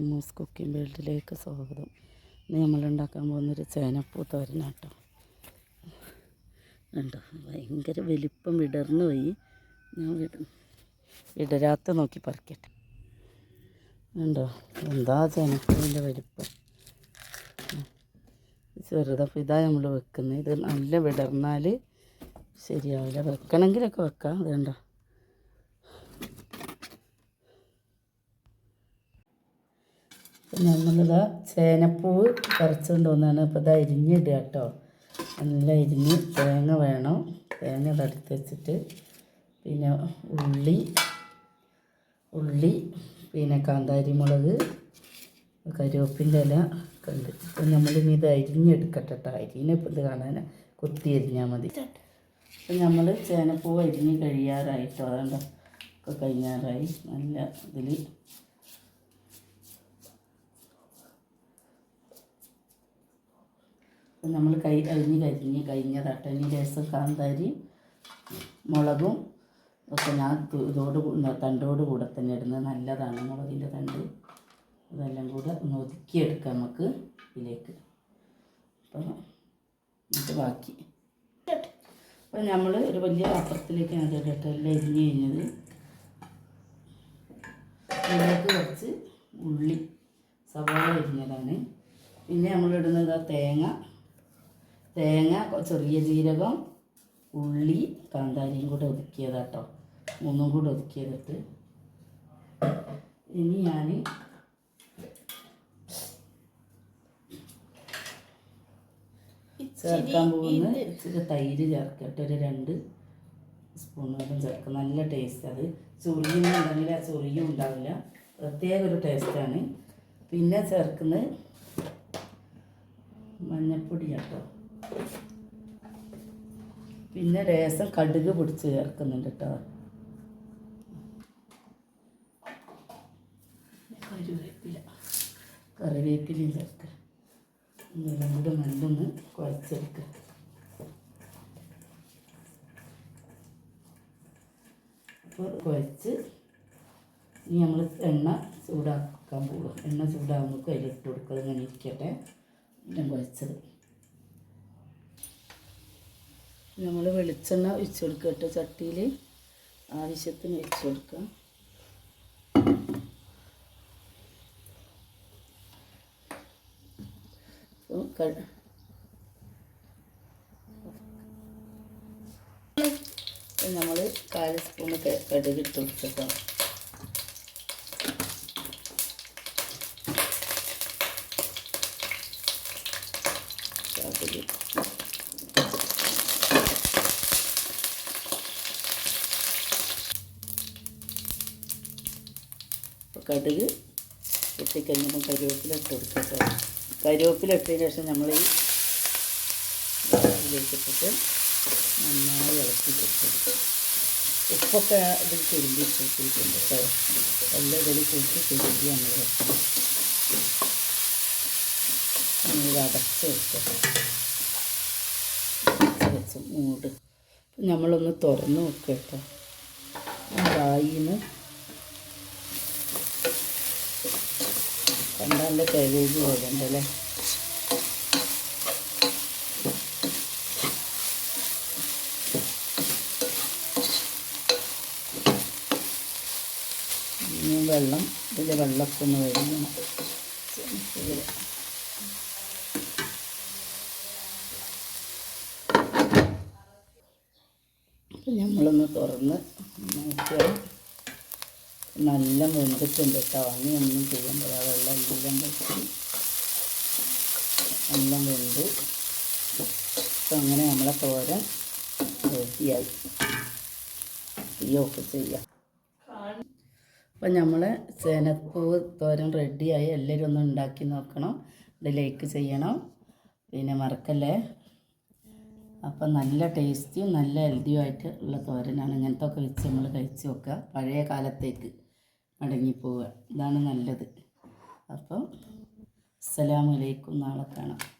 അമ്മൂസ് cooking വേൾഡിലേക്ക് സ്വാഗതം. ഇന്ന് നമ്മളുണ്ടാക്കാൻ പോകുന്നൊരു ചേനപ്പൂ തോരനാട്ടോ കണ്ടോ? ഭയങ്കര വലിപ്പം വിടർന്നു പോയി. ഞാൻ വിട വിടരാത്ത നോക്കി പറിക്കട്ടെ. കണ്ടോ? എന്താ ചേനപ്പൂവിന്റെ വലിപ്പം? ചെറുതപ്പോൾ ഇതാ നമ്മൾ വെക്കുന്നത്. ഇത് നല്ല വിടർന്നാൽ ശരിയാവില്ല. വെക്കണമെങ്കിലൊക്കെ വെക്കാം. അതുകൊണ്ടോ നമ്മളിതാ ചേനപ്പൂവ് പറിച്ചുകൊണ്ട് വന്നാണ് അപ്പോൾ ഇത് അരിഞ്ഞിടുക കേട്ടോ. നല്ല അരിഞ്ഞ് തേങ്ങ വേണം. തേങ്ങ തടുത്ത് വെച്ചിട്ട് പിന്നെ ഉള്ളി ഉള്ളി പിന്നെ കാന്താരി മുളക് കരുവേപ്പിന്റെ ഇല ഒക്കെ ഉണ്ട്. അപ്പം നമ്മളിനി ഇത് അരിഞ്ഞെടുക്കട്ടെ കേട്ടോ. അരിനെ ഇപ്പം ഇത് കാണാൻ കുത്തി അരിഞ്ഞാൽ മതി. അപ്പം നമ്മൾ ചേനപ്പൂവ് അരിഞ്ഞ് കഴിയാറായിട്ടോ. അതുകൊണ്ട് ഒക്കെ കഴിഞ്ഞാറായി. നല്ല ഇതിൽ നമ്മൾ കൈ അരിഞ്ഞ് കരിഞ്ഞ് കഴിഞ്ഞ തട്ടനി രസം കാന്താരി മുളകും ഒക്കെ ഞാൻ ഇതോട് തണ്ടോട് കൂടെ തന്നെ ഇടുന്നത്. നല്ലതാണ് മുളകിന്റെ തണ്ട്. ഇതെല്ലാം കൂടെ ഒന്ന് ഒതുക്കിയെടുക്കാം നമുക്ക് ഇതിലേക്ക്. അപ്പോൾ എന്നിട്ട് ബാക്കി. അപ്പം നമ്മൾ ഒരു വലിയ പാത്രത്തിലേക്ക് അത് ഇടട്ടെ എല്ലാം ഇരിഞ്ഞ് കഴിഞ്ഞത്. ഇതിലേക്ക് കുറച്ച് ഉള്ളി സവാള ഇരിഞ്ഞതാണ് പിന്നെ നമ്മളിടുന്നത് ആ തേങ്ങ. തേങ്ങ ചെറിയ ജീരകം ഉള്ളി കാന്താരിയും കൂടെ ഒതുക്കിയതാട്ടോ. മൂന്നും കൂടെ ഒതുക്കിയതിട്ട്. ഇനി ഞാൻ ചേർക്കാൻ പോകുന്ന ഇച്ചിരി തൈര് ചേർക്കട്ടെ ഒരു രണ്ട് സ്പൂൺ വീതം ചേർക്കും. നല്ല ടേസ്റ്റ് അത്. ചൊറിയുന്നുണ്ടെങ്കിൽ ആ ചൊറിയും ഉണ്ടാവില്ല. പ്രത്യേക ഒരു ടേസ്റ്റാണ് പിന്നെ ചേർക്കുന്നത് മഞ്ഞപ്പൊടി കേട്ടോ പിന്നെ രസം കടുക് പിടിച്ച് ചേർക്കുന്നുണ്ട് കേട്ടോ. കറിവേപ്പില. കറിവേപ്പിലയും ചേർക്കുക രണ്ടും നല്ലൊന്ന് കുഴച്ചെടുക്കുക അപ്പോൾ കുഴച്ച് ഇനി നമ്മൾ എണ്ണ ചൂടാക്കാൻ പോകും എണ്ണ ചൂടാകുമ്പോൾ അതിലിട്ട് കൊടുക്കുക ഇങ്ങനെ ഇരിക്കട്ടെ എല്ലാം കുഴച്ചത് നമ്മൾ വെളിച്ചെണ്ണ ഒഴിച്ച് കൊടുക്കുക കേട്ടോ. ചട്ടിയിൽ ആവശ്യത്തിന് ഒഴിച്ച് കൊടുക്കുക. നമ്മൾ കാൽ സ്പൂണ് കടുക് ഇട്ട് കൊടുത്തിട്ടോ കടുക് അപ്പോൾ കടുക് പൊട്ടിക്കഴിഞ്ഞപ്പോൾ കരിവേപ്പില ഇട്ട് കേട്ടോ. കരിവേപ്പില ഇട്ടതിന് ശേഷം നമ്മൾ ഈ ഇതിലേക്ക് ഇട്ടിട്ട് നന്നായി ഇളക്കി കൊടുക്കും. ഉപ്പൊക്കെ ഇതിൽ തിരുമ്പി കൂട്ടിയിട്ടുണ്ട് കേട്ടോ. എല്ലാം ഇതിൽ കൂട്ടി തിരുമ്പി നമ്മൾ വെക്കണം നമ്മൾ അടച്ച് വെച്ച് മൂട്. നമ്മളൊന്ന് തുറന്ന് വെക്കുക കേട്ടോ. വായിന്ന് കണ്ടാന്റെ കഴുകി പോലെ അല്ലേ വെള്ളം ഇതിൽ വെള്ളമൊക്കെ വരുന്ന അപ്പം നമ്മളൊന്ന് തുറന്ന് നോക്കിയാൽ നല്ല വെന്തിട്ടുണ്ട് കേട്ടോ. അങ്ങനെയൊന്നും ചെയ്യുമ്പോൾ ആ വെള്ളം എല്ലാം വെച്ച് എല്ലാം വെന്ത് അപ്പം അങ്ങനെ നമ്മളെ തോരൻ റെഡിയായി. തീ ഓഫ് ചെയ്യാം. അപ്പം നമ്മൾ ചേനപ്പൂവ് തോരൻ റെഡിയായി. എല്ലാവരും ഒന്ന് ഉണ്ടാക്കി നോക്കണം. ഇത് ലൈക്ക് ചെയ്യണം. പിന്നെ മറക്കല്ലേ? അപ്പം നല്ല ടേസ്റ്റിയും നല്ല ഹെൽത്തിയും ആയിട്ട് ഉള്ള തോരനാണ്. ഇങ്ങനത്തെ ഒക്കെ വെച്ച് നമ്മൾ കഴിച്ച് നോക്കുക. പഴയ കാലത്തേക്ക്. മടങ്ങിപ്പോവുക. ഇതാണ് നല്ലത്. അപ്പം അസ്സലാമലൈക്കും നാളെ കാണാം.